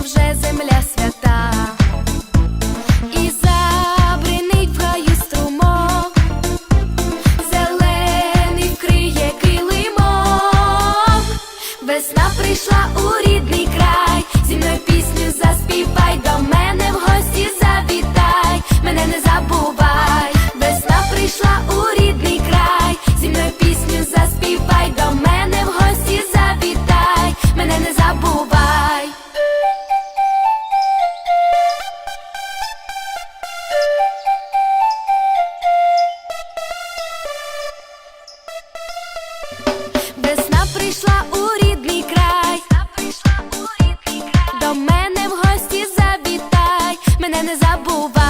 вже земля свята, і забринить в гаю зелений вкриє килимок, весна прийшла у рідний край, зі мною пісню заспівай, до мене в гості завітай, мене не забувай, весна прийшла у рідний край. Desabuva